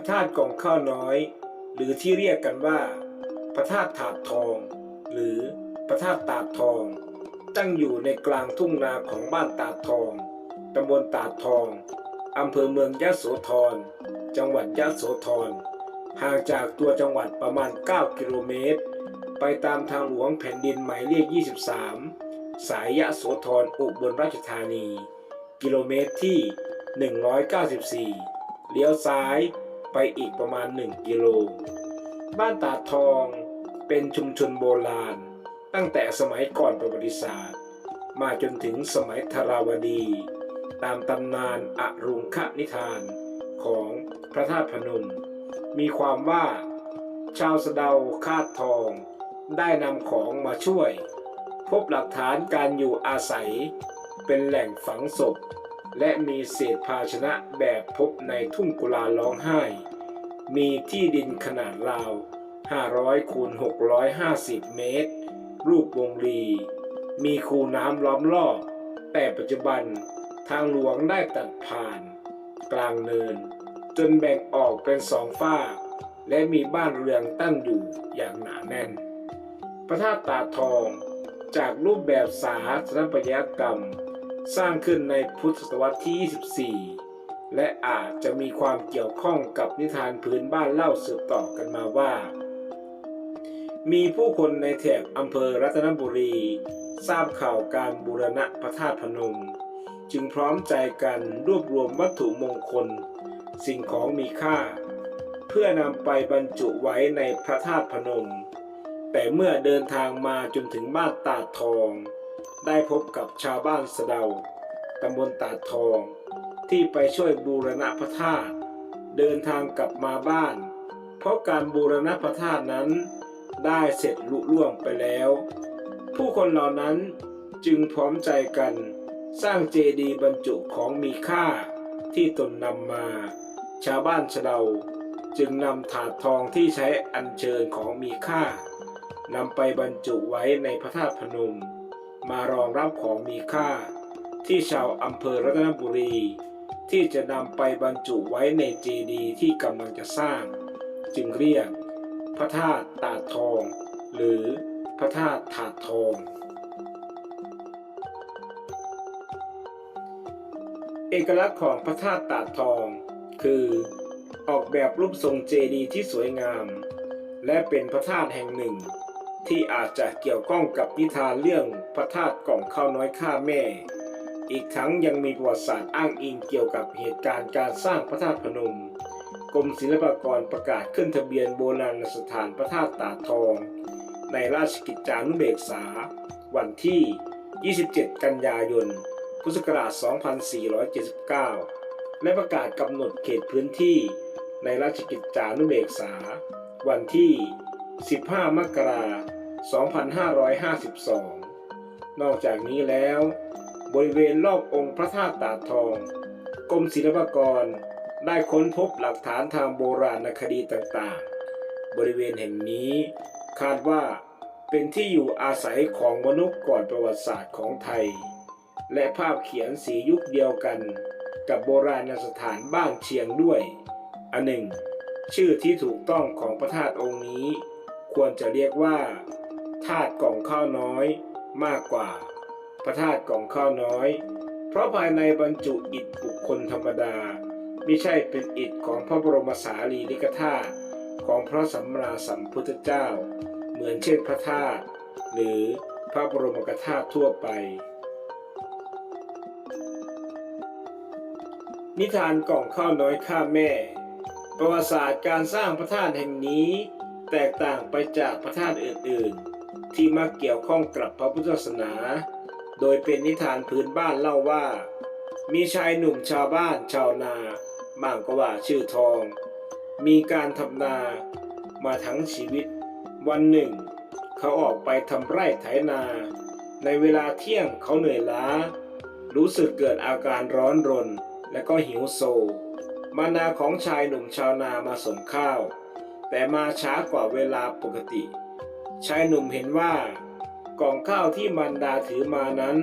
พระธาตุกล่องข้าวน้อย หรือที่เรียกกันว่า พระธาตุถาดทอง หรือพระธาตุตาดทอง ตั้งอยู่ในกลางทุ่งนาของบ้านตาดทองตำบลตาดทองอำเภอเมืองยะโสธร จังหวัดยะโสธร ห่างจากตัวจังหวัดประมาณ 9 กิโลเมตร ไปตามทางหลวงแผ่นดินหมายเลข 23 สายยะโสธรอุบลราชธานี กิโลเมตรที่ 194 เลี้ยวซ้าย ไปอีกประมาณ 1 กิโล บ้านตาทองเป็นชุมชนโบราณ ตั้งแต่สมัยก่อนประวัติศาสตร์ มาจนถึงสมัยธราวดี ตามตำนานอรุงคนิทานของพระธาตุพนม มีความว่าชาวสะเดาคาดทองได้นำของมาช่วย พบหลักฐานการอยู่อาศัย เป็นแหล่งฝังศพ และมีเศษภาชนะแบบพบในทุ่งกุลาร้องไห้ มีที่ดินขนาดราว 500คูณ650 เมตร รูปวงรี มีคูน้ำล้อมรอบ แต่ปัจจุบันทางหลวงได้ตัดผ่าน กลางเนิน จนแบ่งออกเป็นสองฝ้า และมีบ้านเรือนตั้งอยู่อย่างหนาแน่น พระธาตุตาทองจากรูปแบบสาสนปัตยกรรม สร้างขึ้นในพุทธศตวรรษที่ 24 และอาจจะมีความเกี่ยวข้องกับนิทานพื้นบ้านเล่าสืบต่อกันมาว่า มีผู้คนในแถบอำเภอรัตนบุรี ทราบข่าวการบูรณะพระธาตุพนม จึงพร้อมใจกันรวบรวมวัตถุมงคล สิ่งของมีค่า เพื่อนำไปบรรจุไว้ในพระธาตุพนม แต่เมื่อเดินทางมาจนถึงบ้านตาทอง ได้พบกับชาวบ้านสะเดาตำบลตาดทอง ที่ไปช่วยบูรณะพระธาตุเดินทางกลับมาบ้าน เพราะการบูรณะพระธาตุนั้นได้เสร็จลุล่วงไปแล้ว ผู้คนเหล่านั้นจึงพร้อมใจกันสร้างเจดีย์บรรจุของมีค่าที่ตนนำมา ชาวบ้านชะเดาจึงนำถาดทองที่ใช้อัญเชิญของมีค่านำไปบรรจุไว้ในพระธาตุพนม มารองรับของมีค่า ที่ชาวอำเภอรัตนบุรี ที่จะนำไปบรรจุไว้ในเจดีย์ที่กำลังจะสร้าง จึงเรียก พระธาตุตาดทอง หรือพระธาตุถาดทองเอกลักษณ์ของพระธาตุตาดทอง คือออกแบบรูปทรงเจดีย์ที่สวยงาม และเป็นพระธาตุแห่งหนึ่ง ที่อาจจะเกี่ยวข้องกับนิทานเรื่องพระธาตุกล่องข้าวน้อยข้าแม่ อีกทั้งยังมีประวัติศาสตร์อ้างอิงเกี่ยวกับเหตุการณ์การสร้างพระธาตุพนม กรมศิลปากรประกาศขึ้นทะเบียนโบราณสถานพระธาตุตาทอง ในราชกิจจานุเบกษา วันที่ 27 กันยายน พุทธศักราช 2479 และประกาศกำหนดเขตพื้นที่ในราชกิจจานุเบกษา วันที่ 15 มกราคม 2552 นอกจากนี้แล้ว บริเวณรอบองค์พระธาตุตาทอง กรมศิลปากรได้ค้นพบหลักฐานทางโบราณคดีต่างๆ บริเวณแห่งนี้คาดว่าเป็นที่อยู่อาศัยของมนุษย์ก่อนประวัติศาสตร์ของไทย และภาพเขียนสียุคเดียวกัน กับโบราณสถานบ้านเชียงด้วย อันหนึ่ง ชื่อที่ถูกต้องของพระธาตุองค์นี้ ควรจะเรียกว่า ธาตุกล่องข้าวน้อยมากกว่า พระธาตุกล่องข้าวน้อย เพราะภายในบรรจุอิฐบุคคลธรรมดา ไม่ใช่เป็นอิฐของพระบรมสารีริกธาตุของพระสัมมาสัมพุทธเจ้า เหมือนเช่นพระธาตุหรือพระบรมกธาตุทั่วไป นิทานกล่องข้าวน้อยข้าแม่ ประวัติศาสตร์การสร้างพระธาตุแห่งนี้ แตกต่างไปจากพระธาตุอื่นๆ ที่มักเกี่ยวข้องกับพระพุทธศาสนา โดยเป็นนิทานพื้นบ้านเล่าว่า มีชายหนุ่มชาวบ้านชาวนาบ้างก็ว่าชื่อทอง มีการทำนามาทั้งชีวิต วันหนึ่ง เขาออกไปทำไร่ไถนา ในเวลาเที่ยงเขาเหนื่อยล้า รู้สึกเกิดอาการร้อนรนและก็หิวโซ มานาของชายหนุ่มชาวนามาส่งข้าว แต่มาช้ากว่าเวลาปกติ ชายหนุ่มเห็นว่ากล่องข้าวที่มารดาถือมานั้น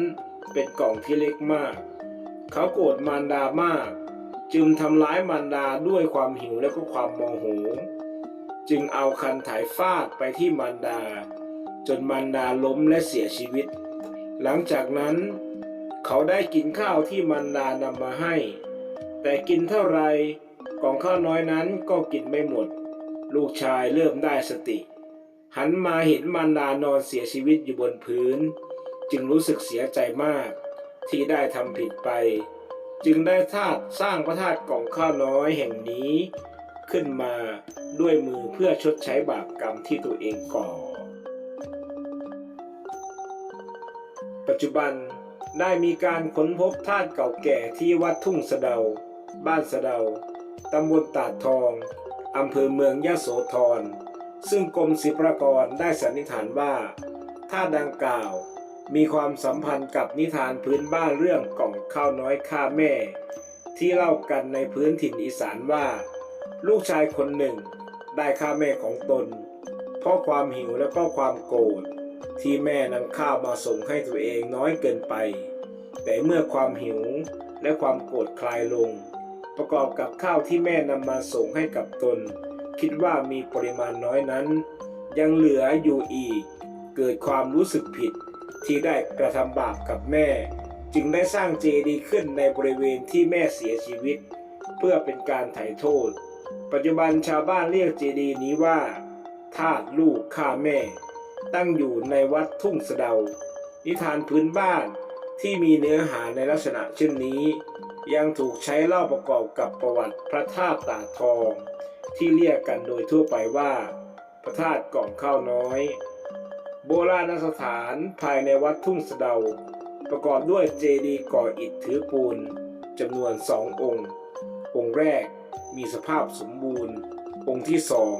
เป็นกล่องที่เล็กมาก เขาโกรธมารดามาก จึงทำร้ายมารดาด้วยความหิวและก็ความโมโห จึงเอาคันไถฟาดไปที่มารดา จนมารดาล้มและเสียชีวิต หลังจากนั้นเขาได้กินข้าวที่มารดานำมาให้ แต่กินเท่าไรกล่องข้าวน้อยนั้นก็กินไม่หมด ลูกชายเริ่มได้สติ หันมาเห็นมารดานอนเสียชีวิตอยู่บนพื้น จึงรู้สึกเสียใจมาก ที่ได้ทำผิดไป จึงได้ธาตุสร้างพระธาตุกล่องข้าวน้อยแห่งนี้ ขึ้นมาด้วยมือเพื่อชดใช้บาปกรรมที่ตัวเองก่อ ปัจจุบันได้มีการค้นพบธาตุเก่าแก่ที่วัดทุ่งสะเดา บ้านสะเดา ตำบลตาดทอง อำเภอเมืองยะโสธร ซึ่งกรมศิลปากรได้สันนิษฐานว่าธาดังกล่าวมีความสัมพันธ์กับนิทานพื้นบ้านเรื่องกล่องข้าวน้อยฆ่าแม่ ที่เล่ากันในพื้นถิ่นอีสานว่า ลูกชายคนหนึ่งได้ฆ่าแม่ของตน เพราะความหิวและก็ความโกรธที่แม่นำข้าวมาส่งให้ตัวเองน้อยเกินไป แต่เมื่อความหิวและความโกรธคลายลง ประกอบกับข้าวที่แม่นำมาส่งให้กับตน คิดว่ามีปริมาณน้อยนั้น ยังเหลืออยู่อีก เกิดความรู้สึกผิดที่ได้กระทำบาปกับแม่ จึงได้สร้างเจดีย์ขึ้นในบริเวณที่แม่เสียชีวิต เพื่อเป็นการไถ่โทษ ปัจจุบันชาวบ้านเรียกเจดีย์นี้ว่าธาตุลูกฆ่าแม่ ตั้งอยู่ในวัดทุ่งสะเดา นิทานพื้นบ้านที่มีเนื้อหาในลักษณะเช่นนี้ ยังถูกใช้เล่าประกอบกับประวัติพระธาตุตาทอง ที่เรียกกันโดยทั่วไปว่า พระธาตุกล่องข้าวน้อย โบราณสถานภายในวัดทุ่งสะเดา ประกอบด้วยเจดีย์ก่ออิฐถือปูนจำนวนสององค์ องค์แรกมีสภาพสมบูรณ์ องค์ที่สอง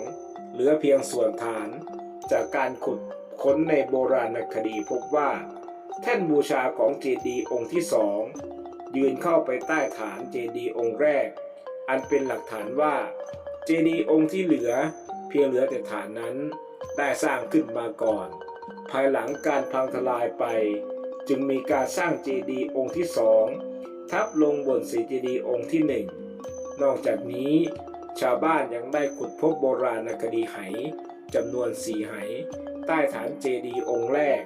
เหลือเพียงส่วนฐานจากการขุดค้นในโบราณคดีพบว่า แท่นบูชาของเจดีย์องค์ที่สองยืนเข้าไปใต้ฐานเจดีย์องค์แรก อันเป็นหลักฐานว่า เจดีย์องค์ที่เหลือเพียงเหลือแต่ฐานนั้น ได้สร้างขึ้นมาก่อน ภายหลังการพังทลายไป จึงมีการสร้างเจดีย์องค์ที่สองทับลงบนสีเจดีย์องค์ที่หนึ่งนอกจากนี้ชาวบ้านยังได้ขุดพบโบราณคดีไหจำนวนสี่ไหใต้ฐานเจดีย์องค์แรก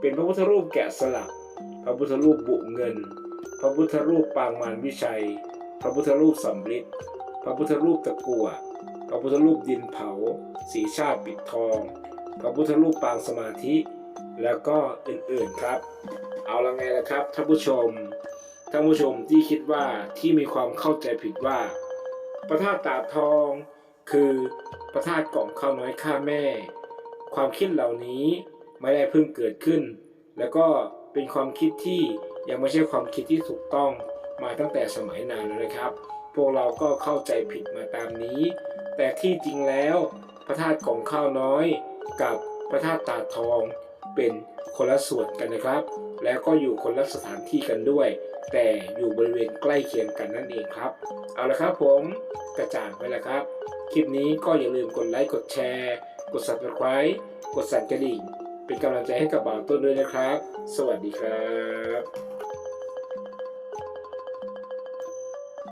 เป็นพระพุทธรูปแกะสลัก พระพุทธรูปบุเงิน พระพุทธรูปปางมารวิชัย พระพุทธรูปสำริด พระพุทธรูปตะกั่วพระพุทธรูปดินเผา สีชาติปิดทอง พระพุทธรูปปางสมาธิ แล้วก็อื่นๆครับ เอาละไงล่ะครับท่านผู้ชมท่านผู้ชมที่คิดว่าที่มีความเข้าใจผิดว่า พระธาตุตาทอง คือพระธาตุกล่องข้าวน้อยฆ่าแม่ ความคิดเหล่านี้ไม่ได้เพิ่งเกิดขึ้น แล้วก็เป็นความคิดที่ยังไม่ใช่ความคิดที่ถูกต้องมาตั้งแต่สมัยนานแล้วนะครับ พวกเราก็เข้าใจผิดมาตามนี้ แต่ที่จริงแล้วพระธาตุกองข้าวน้อยกับพระธาตุตาทองเป็นคนละส่วนกันนะครับ แล้วก็อยู่คนละสถานที่กันด้วย แต่อยู่บริเวณใกล้เคียงกันนั่นเองครับ เอาละครับผมกระจ่างไปแล้วครับ คลิปนี้ก็อย่าลืมกดไลค์กดแชร์ กด subscribe กดสั่นกระดิ่ง เป็นกำลังใจให้กับบ่าวต้นด้วยนะครับ สวัสดีครับ